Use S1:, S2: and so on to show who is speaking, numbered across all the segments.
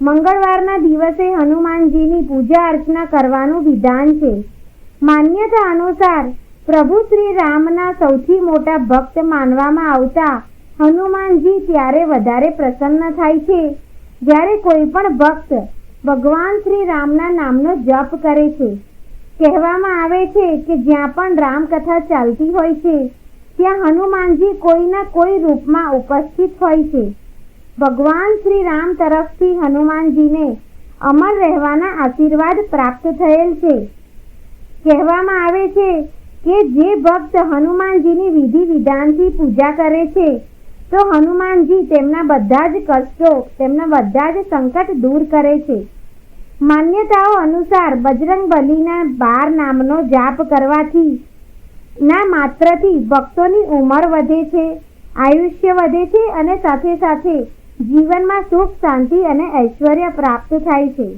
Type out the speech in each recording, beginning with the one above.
S1: મંગળવારના દિવસે હનુમાનજીની પૂજા અર્ચના કરવાનું વિધાન છે. માન્યતા અનુસાર પ્રભુ શ્રી રામના સૌથી મોટા ભક્ત માનવામાં આવતા હનુમાનજી ત્યારે વધારે પ્રસન્ન થાય છે. જ્યારે કોઈ પણ ભક્ત ભગવાન શ્રી રામના નામનો જપ કરે છે. કહેવામાં આવે છે કે જ્યાં પણ રામકથા ચાલતી હોય છે, ત્યાં હનુમાનજી કોઈના કોઈ રૂપમાં ઉપસ્થિત હોય છે. ભગવાન શ્રી રામ તરફથી હનુમાનજીને અમર રહેવાના આશીર્વાદ પ્રાપ્ત થયેલ છે. કહેવામાં આવે છે કે જે ભક્ત હનુમાનજીની વિધિ વિધાનથી પૂજા કરે છે, તો હનુમાનજી તેમના બધા જ કષ્ટો, તેમના બધા જ સંકટ દૂર કરે છે. માન્યતાઓ અનુસાર બજરંગ બલીના બાર નામનો જાપ કરવાથી ના માત્રથી ભક્તોની ઉંમર વધે છે, આયુષ્ય વધે છે અને સાથે સાથે જીવનમાં સુખ, શાંતિ અને ઐશ્વર્ય પ્રાપ્ત થાય છે.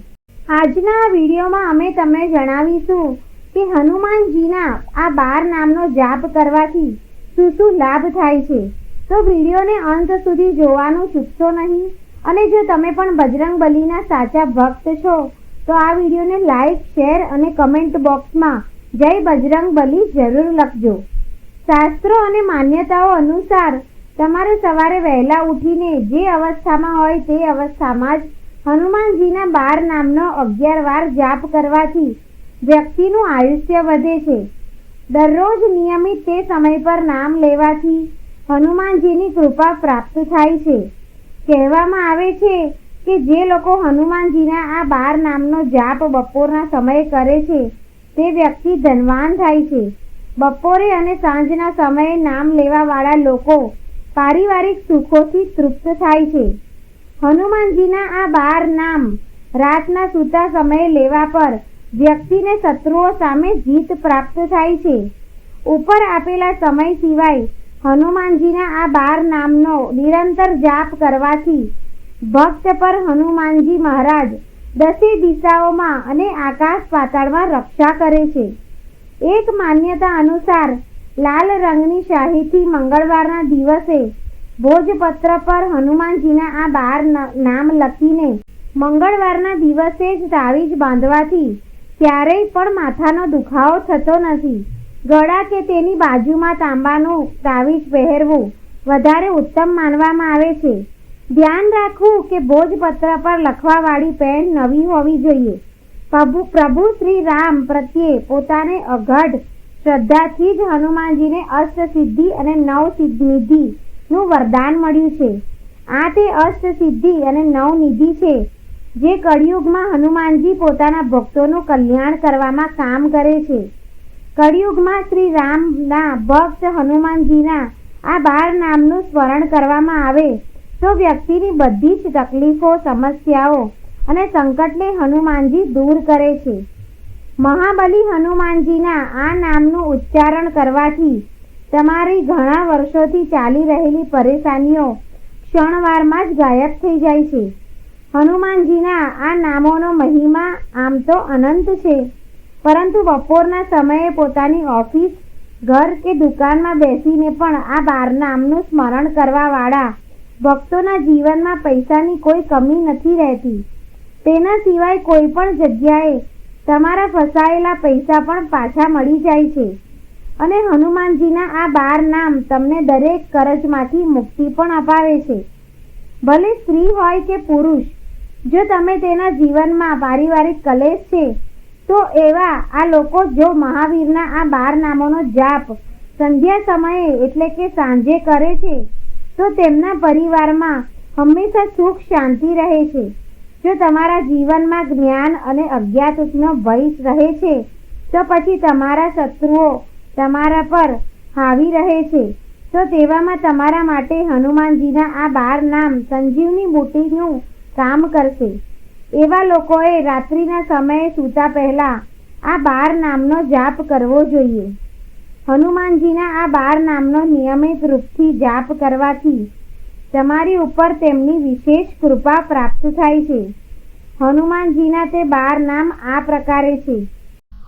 S1: આજના વિડીયોમાં અમે તમને જણાવીશું કે હનુમાનજીના આ બાર નામનો જાપ કરવાથી શું શું લાભ થાય છે. તો વિડીયોને અંત સુધી જોવાનું ચૂકશો નહીં અને જો તમે પણ બજરંગ બલીના સાચા ભક્ત છો, તો આ વિડીયોને લાઈક, શેર અને કમેન્ટ બોક્સમાં જય બજરંગ બલી જરૂર લખજો. શાસ્ત્રો અને માન્યતાઓ અનુસાર તમારે સવારે વહેલા ઉઠીને જે અવસ્થામાં હોય તે અવસ્થામાં જ હનુમાનજીના બાર નામનો અગિયાર વાર જાપ કરવાથી વ્યક્તિનું આયુષ્ય વધે છે. દરરોજ નિયમિત તે સમય પર નામ લેવાથી હનુમાનજીની કૃપા પ્રાપ્ત થાય છે. કહેવામાં આવે છે કે જે લોકો હનુમાનજીના આ બાર નામનો જાપ બપોરના સમયે કરે છે, તે વ્યક્તિ ધનવાન થાય છે. બપોરે અને સાંજના સમયે નામ લેવાવાળા લોકો પારિવારિક સુખોથી તૃપ્ત થાય છે. હનુમાનજીના આ બાર નામ રાતના સૂતા સમયે લેવા પર વ્યક્તિને શત્રુઓ સામે જીત પ્રાપ્ત થાય છે. ઉપર આપેલા સમય સિવાય હનુમાનજીના આ બાર નામનો નિરંતર જાપ કરવાથી ભક્ત પર હનુમાનજી મહારાજ દસે દિશાઓમાં અને આકાશ પાતાળમાં રક્ષા કરે છે. એક માન્યતા અનુસાર લાલ રંગની શાહીથી મંગળવારના દિવસે ભોજપત્ર પર હનુમાનજીના આ બાર નામ લખીને મંગળવારના દિવસે જ તાવીજ બાંધવાથી ક્યારેય પણ માથાનો દુખાવો થતો નથી. ગળા કે તેની બાજુમાં તાંબાનું તાવીજ પહેરવું વધારે ઉત્તમ માનવામાં આવે છે. ધ્યાન રાખવું કે ભોજપત્ર પર લખવાવાળી પેન નવી હોવી જોઈએ. પ્રભુ પ્રભુ શ્રી રામ પ્રત્યે પોતાને અઘડ શ્રદ્ધાથી જ હનુમાનજીને અષ્ટસિદ્ધિ અને નવસિદ્ધિ નું વરદાન મળ્યું છે. આ તે અષ્ટસિદ્ધિ અને નવનિધિ છે, જે કળિયુગમાં હનુમાનજી પોતાના ભક્તોનું કલ્યાણ કરવામાં કામ કરે છે. કળિયુગમાં શ્રી રામના ભક્ત હનુમાનજીના આ બાર નામનું સ્મરણ કરવામાં આવે, તો વ્યક્તિની બધી જ તકલીફો, સમસ્યાઓ અને સંકટને હનુમાનજી દૂર કરે છે. મહાબલી હનુમાનજીના આ નામનું ઉચ્ચારણ કરવાથી તમારી ઘણા વર્ષોથી ચાલી રહેલી પરેશાનીઓ ક્ષણવારમાં જ ગાયબ થઈ જાય છે. હનુમાનજીના આ નામોનો મહિમા આમ તો અનંત છે, પરંતુ બપોરના સમયે પોતાની ઓફિસ, ઘર કે દુકાનમાં બેસીને પણ આ બાર નામનું સ્મરણ કરવાવાળા ભક્તોના જીવનમાં પૈસાની કોઈ કમી નથી રહેતી. તેના સિવાય કોઈ પણ જગ્યાએ તમારા ફસાયેલા પૈસા પણ પાછા મળી જાય છે. અને હનુમાનજીના આ બાર નામ તમને દરેક કરજમાંથી મુક્તિ પણ અપાવે છે. ભલે સ્ત્રી હોય કે પુરુષ, જો તમે તેના જીવનમાં પારિવારિક કલેશ છે, તો એવા આ લોકો જો મહાવીરના આ બાર નામોનો જાપ સંધ્યા સમયે એટલે કે સાંજે કરે છે, તો તેમના પરિવારમાં હંમેશા સુખ શાંતિ રહે છે. જો તમારા જીવનમાં જ્ઞાન અને અજ્ઞાતનો ભય રહે છે, તો પછી તમારા શત્રુઓ તમારા પર હાવી રહે છે. તો તેવામાં તમારા માટે હનુમાનજીના આ બાર નામ સંજીવની બુટીનું કામ કરશે. એવા લોકોએ રાત્રિના સમયે સૂતા પહેલા આ બાર નામનો જાપ કરવો જોઈએ. હનુમાનજીના આ બાર નામનો નિયમિત રૂપથી જાપ કરવાથી તમારી ઉપર તેમની વિશેષ કૃપા પ્રાપ્ત થાય છે. હનુમાનજીના તે બાર નામ આ પ્રકારે છે.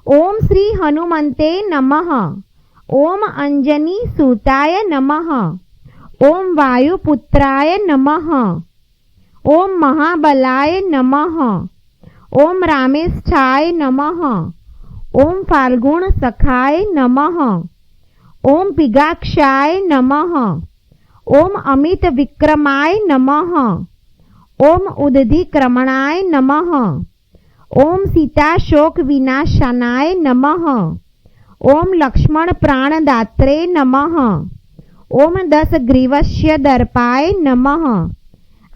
S1: ઓમ શ્રી હનુમંતે નમઃ. ઓમ અંજની સુતાય નમઃ. ઓમ વાયુપુત્રાય નમઃ. ઓમ મહાબલાય નમઃ. ઓમ રામેષ્ઠાય નમઃ. ઓમ ફાલ્ગુણ સખાય નમઃ. ઓમ પિગાક્ષાય નમઃ. ઓમ અમિત વિક્રમાય નમઃ ઓમ ઉદધિક્રમણાય નમઃ ઓમ સીતા શોક વિનાશનાય નમઃ ઓમ લક્ષ્મણ પ્રાણદાત્રે નમઃ ઓમ દસ ગ્રીવસ્ય દર્પાય નમઃ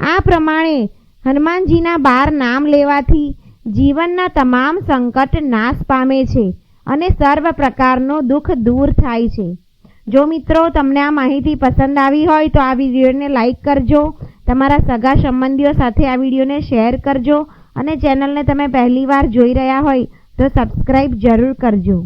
S1: આ પ્રમાણે હનુમાનજીના બાર નામ લેવાથી જીવનના તમામ સંકટ નાશ પામે છે અને સર્વ પ્રકારનું દુઃખ દૂર થાય છે. જો મિત્રો તમને આ માહિતી પસંદ આવી હોય તો આ વિડીયોને લાઇક કરજો, તમારા સગા સંબંધીઓ સાથે આ વિડીયોને શેર કરજો અને ચેનલને તમે પહેલીવાર જોઈ રહ્યા હોય તો સબસ્ક્રાઈબ જરૂર કરજો.